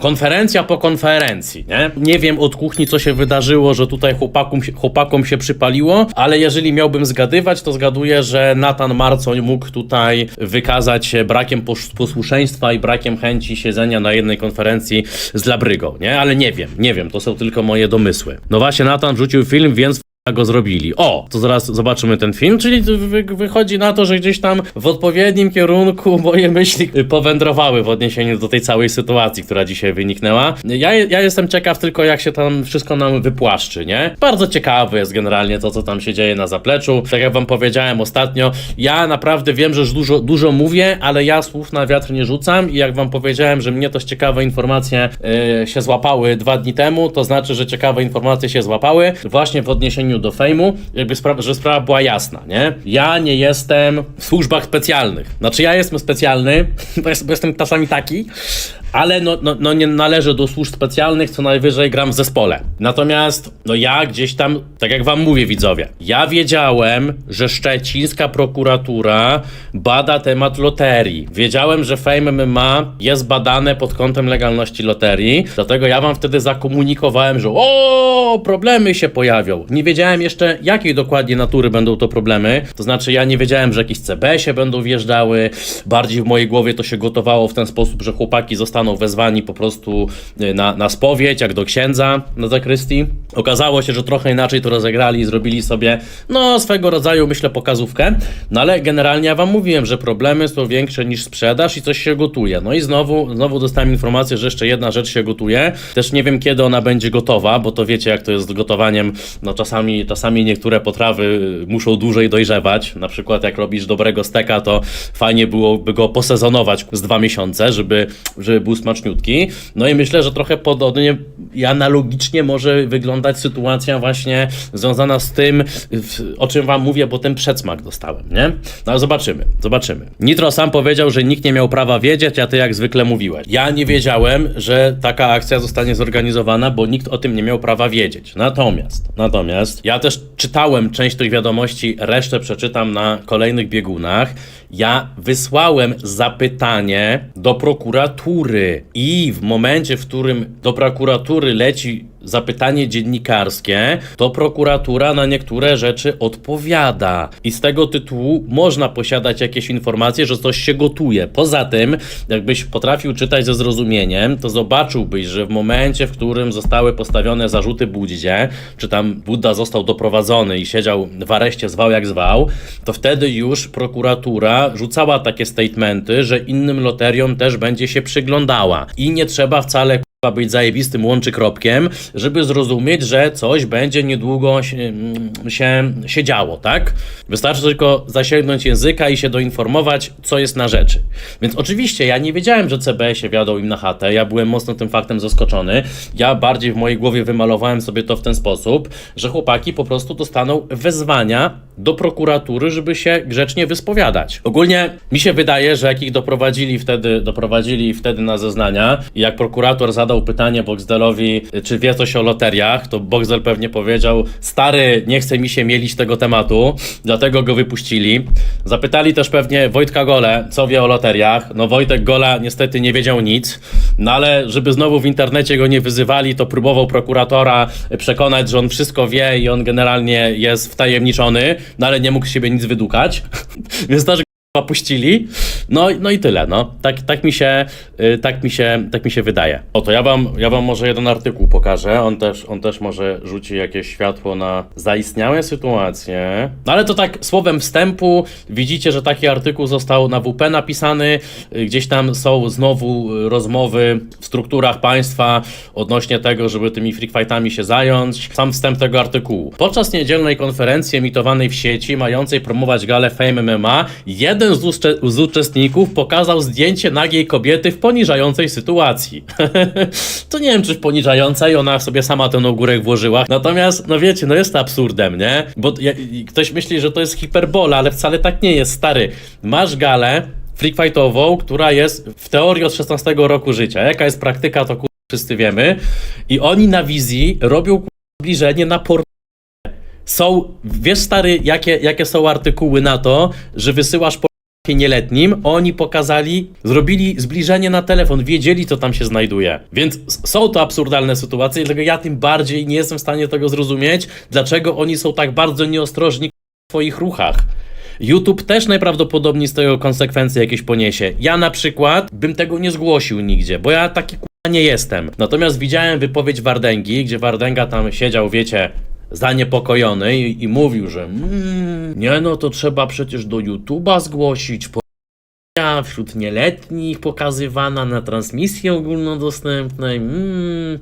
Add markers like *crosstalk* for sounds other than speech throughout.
Konferencja po konferencji, nie? Nie wiem od kuchni, co się wydarzyło, że tutaj chłopakom chłopakom się przypaliło, ale jeżeli miałbym zgadywać, to zgaduję, że Nathan Marcoń mógł tutaj wykazać się brakiem pos- posłuszeństwa i brakiem chęci siedzenia na jednej konferencji z Labrygą, nie? Ale nie wiem, nie wiem, to są tylko moje domysły. No właśnie, Nathan wrzucił film, więc go zrobili. O, to zaraz zobaczymy ten film, czyli wy, wychodzi na to, że gdzieś tam w odpowiednim kierunku *laughs* moje myśli powędrowały w odniesieniu do tej całej sytuacji, która dzisiaj wyniknęła. Ja, ja jestem ciekaw tylko, jak się tam wszystko nam wypłaszczy, nie? Bardzo ciekawe jest generalnie to, co tam się dzieje na zapleczu. Tak jak wam powiedziałem ostatnio, ja naprawdę wiem, że dużo, dużo mówię, ale ja słów na wiatr nie rzucam i jak wam powiedziałem, że mnie też ciekawe informacje yy, się złapały dwa dni temu, to znaczy, że ciekawe informacje się złapały właśnie w odniesieniu do fejmu, jakby spra- że sprawa była jasna, nie? Ja nie jestem w służbach specjalnych. Znaczy ja jestem specjalny, *laughs* bo jest- bo jestem czasami taki, ale no, no, no nie należę do służb specjalnych, co najwyżej gram w zespole. Natomiast, no ja gdzieś tam, tak jak wam mówię widzowie, ja wiedziałem, że szczecińska prokuratura bada temat loterii. Wiedziałem, że Fame MMA jest badane pod kątem legalności loterii, dlatego ja wam wtedy zakomunikowałem, że o, problemy się pojawią. Nie wiedziałem jeszcze, jakiej dokładnie natury będą to problemy, to znaczy ja nie wiedziałem, że jakieś CB się będą wjeżdżały, bardziej w mojej głowie to się gotowało w ten sposób, że chłopaki zostaną wezwani po prostu y, na, na spowiedź, jak do księdza na zakrystii. Okazało się, że trochę inaczej to rozegrali i zrobili sobie, no, swego rodzaju, myślę, pokazówkę. No ale generalnie ja wam mówiłem, że problemy są większe niż sprzedaż i coś się gotuje. No i znowu, znowu dostałem informację, że jeszcze jedna rzecz się gotuje. Też nie wiem, kiedy ona będzie gotowa, bo to wiecie, jak to jest z gotowaniem. No czasami, czasami niektóre potrawy muszą dłużej dojrzewać. Na przykład jak robisz dobrego steka, to fajnie byłoby go posezonować z dwa miesiące, żeby, żeby był smaczniutki. No i myślę, że trochę podobnie i analogicznie może wyglądać sytuacja właśnie związana z tym, o czym wam mówię, bo ten przedsmak dostałem, nie? No ale zobaczymy, zobaczymy. Nitro sam powiedział, że nikt nie miał prawa wiedzieć, a ty jak zwykle mówiłeś. Ja nie wiedziałem, że taka akcja zostanie zorganizowana, bo nikt o tym nie miał prawa wiedzieć. Natomiast, natomiast ja też czytałem część tych wiadomości, resztę przeczytam na kolejnych biegunach. Ja wysłałem zapytanie do prokuratury i w momencie, w którym do prokuratury leci zapytanie dziennikarskie, to prokuratura na niektóre rzeczy odpowiada. I z tego tytułu można posiadać jakieś informacje, że coś się gotuje. Poza tym, jakbyś potrafił czytać ze zrozumieniem, to zobaczyłbyś, że w momencie, w którym zostały postawione zarzuty Buddzie, czy tam Budda został doprowadzony i siedział w areszcie, zwał jak zwał, to wtedy już prokuratura rzucała takie statementy, że innym loteriom też będzie się przyglądała. I nie trzeba wcale Trzeba być zajebistym łączykropkiem, żeby zrozumieć, że coś będzie niedługo się, mm, się, się działo, tak? Wystarczy tylko zasięgnąć języka i się doinformować, co jest na rzeczy. Więc oczywiście ja nie wiedziałem, że CB się wiadą im na chatę, ja byłem mocno tym faktem zaskoczony. Ja bardziej w mojej głowie wymalowałem sobie to w ten sposób, że chłopaki po prostu dostaną wezwania do prokuratury, żeby się grzecznie wyspowiadać. Ogólnie mi się wydaje, że jak ich doprowadzili wtedy, doprowadzili wtedy na zeznania i jak prokurator zadał pytanie Boxdelowi, czy wie coś o loteriach, to Boxdel pewnie powiedział, stary, nie chce mi się mielić tego tematu, dlatego go wypuścili. Zapytali też pewnie Wojtka Gole, co wie o loteriach. No Wojtek Gola niestety nie wiedział nic, no ale żeby znowu w internecie go nie wyzywali, to próbował prokuratora przekonać, że on wszystko wie i on generalnie jest wtajemniczony, no ale nie mógł z siebie nic wydukać, *laughs* więc też go puścili. No, no i tyle, no. Tak, tak, mi się, y, tak, mi się, tak mi się wydaje. Oto ja wam, ja wam może jeden artykuł pokażę. On też, on też może rzuci jakieś światło na zaistniałe sytuacje. No ale to tak słowem wstępu widzicie, że taki artykuł został na WP napisany. Y, Gdzieś tam są znowu y, rozmowy w strukturach państwa odnośnie tego, żeby tymi freak fightami się zająć. Sam wstęp tego artykułu. Podczas niedzielnej konferencji emitowanej w sieci, mającej promować galę Fame MMA, jeden z, uczce- z uczestników pokazał zdjęcie nagiej kobiety w poniżającej sytuacji. *laughs* to nie wiem, czy w poniżającej, ona sobie sama ten ogórek włożyła. Natomiast, no wiecie, no jest absurdem, nie? Bo ja, ktoś myśli, że to jest hiperbola, ale wcale tak nie jest, stary. Masz galę freak fightową, która jest w teorii od 16 roku życia. Jaka jest praktyka, to kur... wszyscy wiemy. I oni na wizji robią kur... zbliżenie na por są, wiesz stary, jakie, jakie są artykuły na to, że wysyłasz po nieletnim, oni pokazali, zrobili zbliżenie na telefon, wiedzieli co tam się znajduje. Więc są to absurdalne sytuacje, dlatego ja tym bardziej nie jestem w stanie tego zrozumieć, dlaczego oni są tak bardzo nieostrożni w swoich ruchach. YouTube też najprawdopodobniej z tego konsekwencje jakieś poniesie. Ja na przykład bym tego nie zgłosił nigdzie, bo ja taki nie jestem. Natomiast widziałem wypowiedź Wardęgi, gdzie Wardęga tam siedział, wiecie, zaniepokojony i, i mówił, że mm, nie no, to trzeba przecież do YouTube'a zgłosić, wśród nieletnich pokazywana na transmisji ogólnodostępnej. Mm.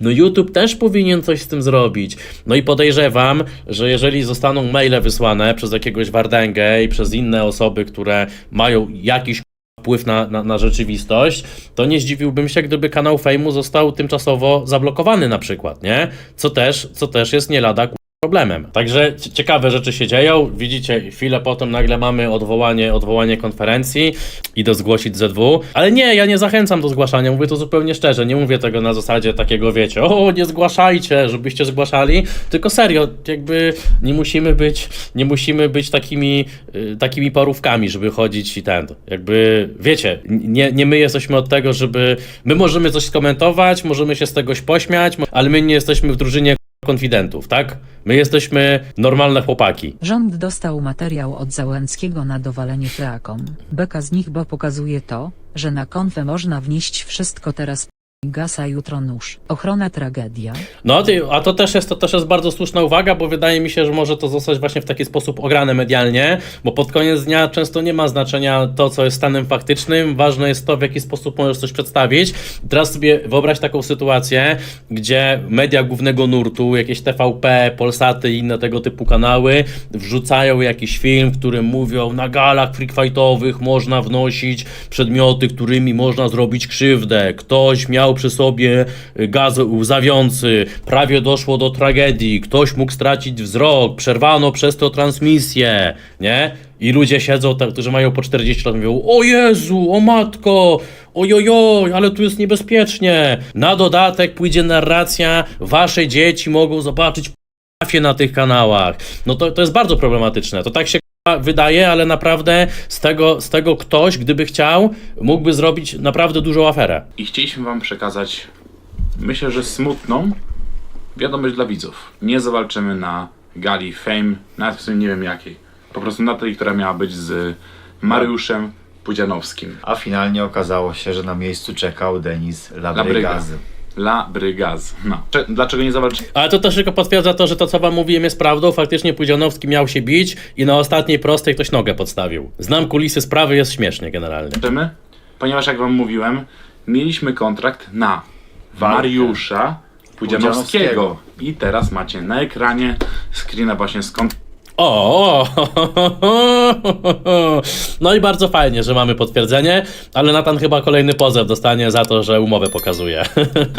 No YouTube też powinien coś z tym zrobić. No i podejrzewam, że jeżeli zostaną maile wysłane przez jakiegoś Wardęgę i przez inne osoby, które mają jakiś wpływ na, na, na rzeczywistość, to nie zdziwiłbym się, gdyby kanał Fejmu został tymczasowo zablokowany na przykład, nie? Co też, co też jest nie lada problemem. Także cie- ciekawe rzeczy się dzieją. Widzicie, chwilę potem nagle mamy odwołanie, odwołanie konferencji. Idę zgłosić ZW. Ale nie, ja nie zachęcam do zgłaszania. Mówię to zupełnie szczerze. Nie mówię tego na zasadzie takiego, wiecie, o, nie zgłaszajcie, żebyście zgłaszali. Tylko serio, jakby nie musimy być, nie musimy być takimi, y, takimi parówkami, żeby chodzić i ten. Jakby, wiecie, nie, nie my jesteśmy od tego, żeby. My możemy coś skomentować, możemy się z tegoś pośmiać, ale my nie jesteśmy w drużynie konfidentów, tak? My jesteśmy normalne chłopaki. Rząd dostał materiał od Załęckiego na dowalenie teakom. Beka z nich, bo pokazuje to, że na konfę można wnieść wszystko teraz. Gasa jutro nóż. Ochrona tragedia. No, a to też, jest, to też jest bardzo słuszna uwaga, bo wydaje mi się, że może to zostać właśnie w taki sposób ograne medialnie, bo pod koniec dnia często nie ma znaczenia to, co jest stanem faktycznym, ważne jest to, w jaki sposób możesz coś przedstawić. Teraz sobie wyobraź taką sytuację, gdzie media głównego nurtu, jakieś TVP, Polsaty i inne tego typu kanały wrzucają jakiś film, w którym mówią, na galach freakfightowych można wnosić przedmioty, którymi można zrobić krzywdę. Ktoś miał przy sobie y, gaz łzawiący, prawie doszło do tragedii, ktoś mógł stracić wzrok, przerwano przez to transmisję, nie? I ludzie siedzą, tak, którzy mają po 40 lat, mówią: O Jezu, o matko, ojojoj, ale tu jest niebezpiecznie. Na dodatek pójdzie narracja, wasze dzieci mogą zobaczyć na tych kanałach. No to, to jest bardzo problematyczne. To tak się wydaje, ale naprawdę z tego, z tego ktoś, gdyby chciał, mógłby zrobić naprawdę dużą aferę. I chcieliśmy Wam przekazać, myślę, że smutną wiadomość dla widzów. Nie zawalczymy na gali Fame, nawet w sumie nie wiem jakiej. Po prostu na tej, która miała być z Mariuszem Pudzianowskim. A finalnie okazało się, że na miejscu czekał Denis Labryga. La Brygaz. No. Cze- Dlaczego nie zawalczymy? Ale to też tylko potwierdza to, że to, co wam mówiłem, jest prawdą. Faktycznie Pudzianowski miał się bić i na ostatniej prostej ktoś nogę podstawił. Znam kulisy sprawy, jest śmiesznie generalnie. Ponieważ, jak Wam mówiłem, mieliśmy kontrakt na. Mariusza Pudzianowskiego. I teraz macie na ekranie screena właśnie z kontraktu. O! *laughs* No i bardzo fajnie, że mamy potwierdzenie, ale Natan chyba kolejny pozew dostanie za to, że umowę pokazuje. *laughs*